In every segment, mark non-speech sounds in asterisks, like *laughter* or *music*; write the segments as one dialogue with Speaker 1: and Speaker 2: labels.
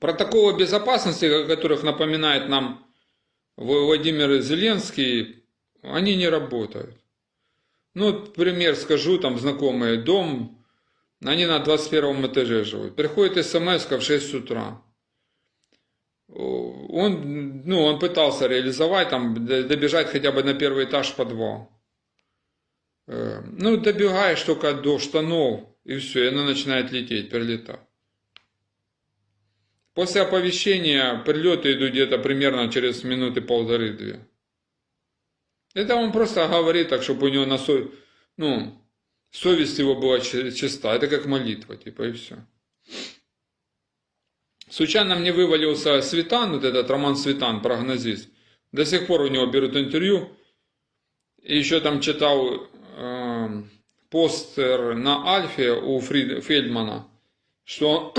Speaker 1: Протоколы безопасности, о которых напоминает нам Владимир Зеленский, они не работают. Ну, пример скажу, там знакомый дом, они на 21 этаже живут. Приходит смс в 6 утра. Он, ну, он пытался реализовать, там, добежать хотя бы на первый этаж подвал. Э, Ну, добегаешь только до штанов, и все, и она начинает лететь, прилетать. После оповещения прилеты идут где-то примерно через минуты полторы-две. Это он просто говорит так, чтобы у него на со... ну, совесть его была чи- чиста. Это как молитва, типа, и все. Случайно мне вывалился Светан, вот этот Роман Светан, прогнозист. До сих пор у него берут интервью. И еще там читал э, постер на Альфе у Фрид- Фельдмана, что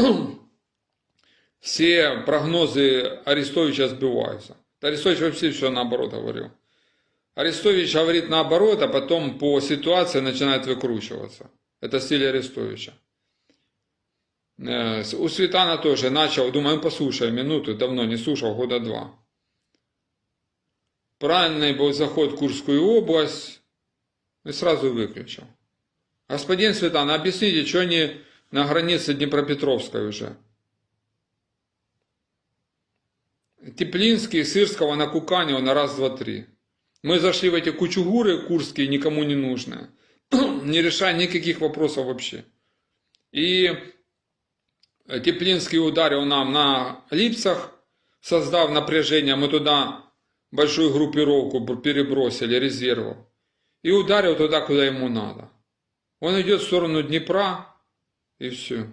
Speaker 1: все прогнозы Арестовича сбиваются. Арестович вообще все наоборот говорил. Арестович говорит наоборот, а потом по ситуации начинает выкручиваться. Это стиль Арестовича. Э, У Светана тоже начал, думаю, ну, послушай минуту, давно не слушал, года два. Правильный был заход в Курскую область, и сразу выключил. Господин Светан, объясните, что они на границе Днепропетровской уже? Теплинский, Сырского на Куканево на раз, два, три. Мы зашли в эти кучугуры курские, никому не нужные, *clears throat* не решая никаких вопросов вообще. И Теплинский ударил нам на Липцах, создав напряжение, мы туда большую группировку перебросили, резервов, и ударил туда, куда ему надо. Он идет в сторону Днепра, и все.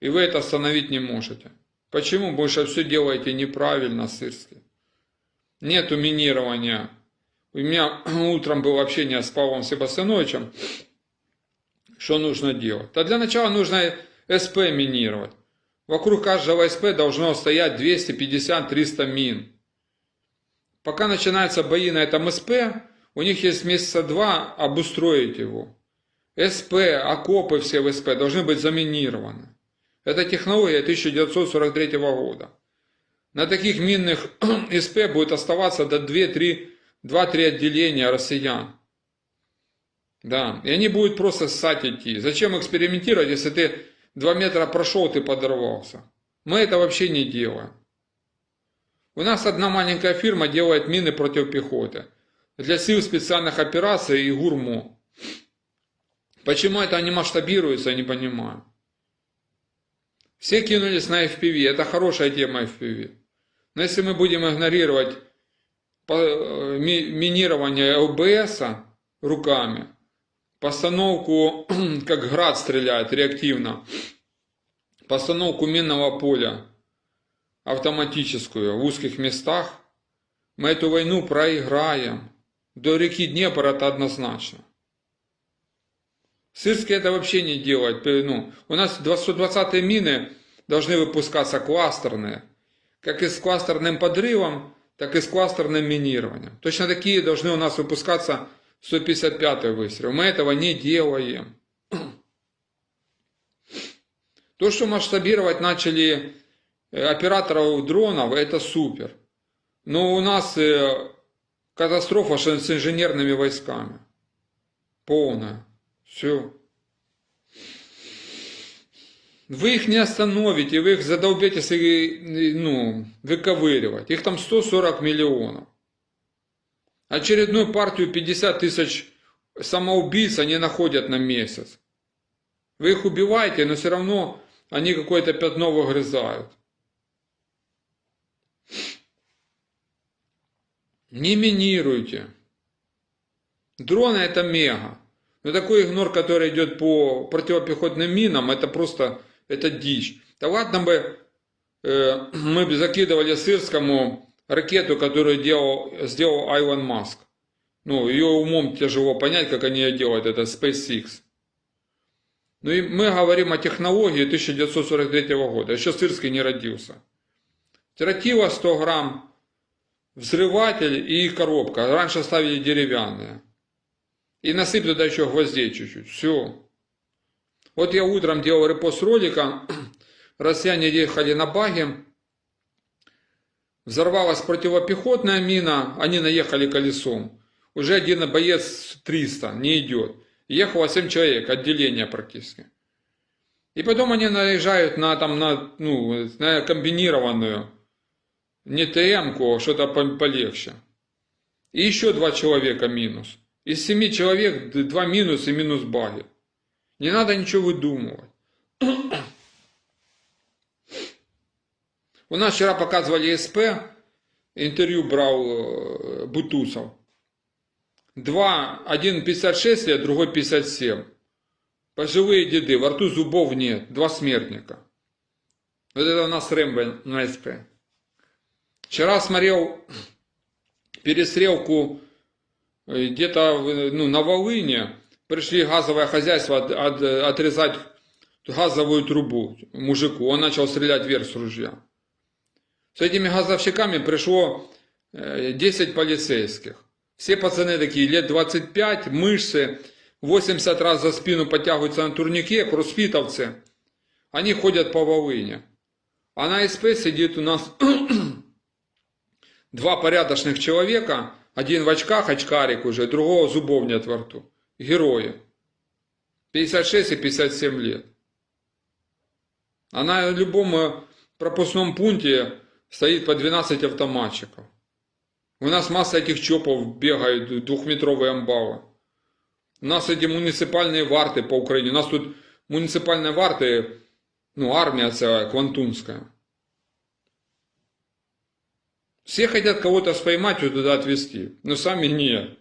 Speaker 1: И вы это остановить не можете. Почему? Что все делаете неправильно, Сырский. Нету минирования. У меня *clears throat* утром было общение с Павлом Себастьяновичем. Что нужно делать? А для начала нужно СП минировать. Вокруг каждого СП должно стоять 250-300 мин. Пока начинаются бои на этом СП, у них есть месяца два обустроить его. СП, окопы все в СП должны быть заминированы. Это технология 1943 года. На таких минных *clears throat* СП будет оставаться до 2-3 отделения россиян. Да, и они будут просто ссать идти. Зачем экспериментировать, если ты 2 метра прошел, ты подорвался? Мы это вообще не делаем. У нас одна маленькая фирма делает мины против пехоты. Для сил специальных операций и ГУРМО. Почему это не масштабируется, я не понимаю. Все кинулись на FPV, это хорошая тема FPV. Но если мы будем игнорировать ми- минирование ЛБС руками, постановку, *clears throat* как град стреляет реактивно, постановку минного поля автоматическую в узких местах, мы эту войну проиграем. До реки Днепр это однозначно. Сырский это вообще не делает. Ну, у нас 120-е мины должны выпускаться кластерные. Как и с кластерным подрывом, так и с кластерным минированием. Точно такие должны у нас выпускаться 155-й выстрел. Мы этого не делаем. *clears throat* То, что масштабировать начали э, операторов дронов, это супер. Но у нас э, катастрофа с инженерными войсками. Полная. Все. Вы их не остановите, вы их задолбете если, ну, выковыривать. Их там 140 миллионов. Очередную партию 50 тысяч самоубийц они находят на месяц. Вы их убиваете, но все равно они какое-то пятно выгрызают. Не минируйте. Дроны это мега. Но такой игнор, который идет по противопехотным минам, это просто, это дичь. Да ладно бы э, *clears throat* мы бы закидывали Сырскому ракету, которую делал, сделал Айлон Маск. Ну, ее умом тяжело понять, как они ее делают, это SpaceX. Ну и мы говорим о технологии 1943 года, еще Сырский не родился. Тротила 100 грамм, взрыватель и коробка. Раньше ставили деревянные. И насыпь туда еще гвоздей чуть-чуть. Все. Вот я утром делал репост ролика. *clears throat* россияне ехали на баге, взорвалась противопехотная мина, они наехали колесом. Уже один боец 300 не идет. Ехало 7 человек, отделение практически. И потом они наезжают на, там, на, ну, на комбинированную, не ТМ-ку, а что-то по- полегче. И еще два человека минус. Из семи человек два минус и минус баги. Не надо ничего выдумывать. У нас вчера показывали СП, интервью брал э, Бутусов. Два, один 56 лет, другой 57. Пожилые деды, во рту зубов нет, два смертника. Вот это у нас Рэмбо на СП. Вчера смотрел *clears throat* перестрелку где-то в- ну, на Волыне. Пришли газовое хозяйство от- от- отрезать газовую трубу мужику. Он начал стрелять вверх с ружья. С этими газовщиками пришло э, 10 полицейских. Все пацаны такие, лет 25, мышцы, 80 раз за спину подтягиваются на турнике, кроссфитовцы. Они ходят по Волыне. А на СП сидит у нас *clears throat* два порядочных человека, один в очках, очкарик уже, другого зубов нет во рту. Герои. 56 и 57 лет. А на любом э, пропускном пункте стоит по 12 автоматчиков. У нас масса этих чопов бегают, двухметровые амбалы. У нас эти муниципальные варты по Украине. У нас тут муниципальные варты, ну, армия целая, квантунская. Все хотят кого-то споймать и туда отвезти, но сами нет.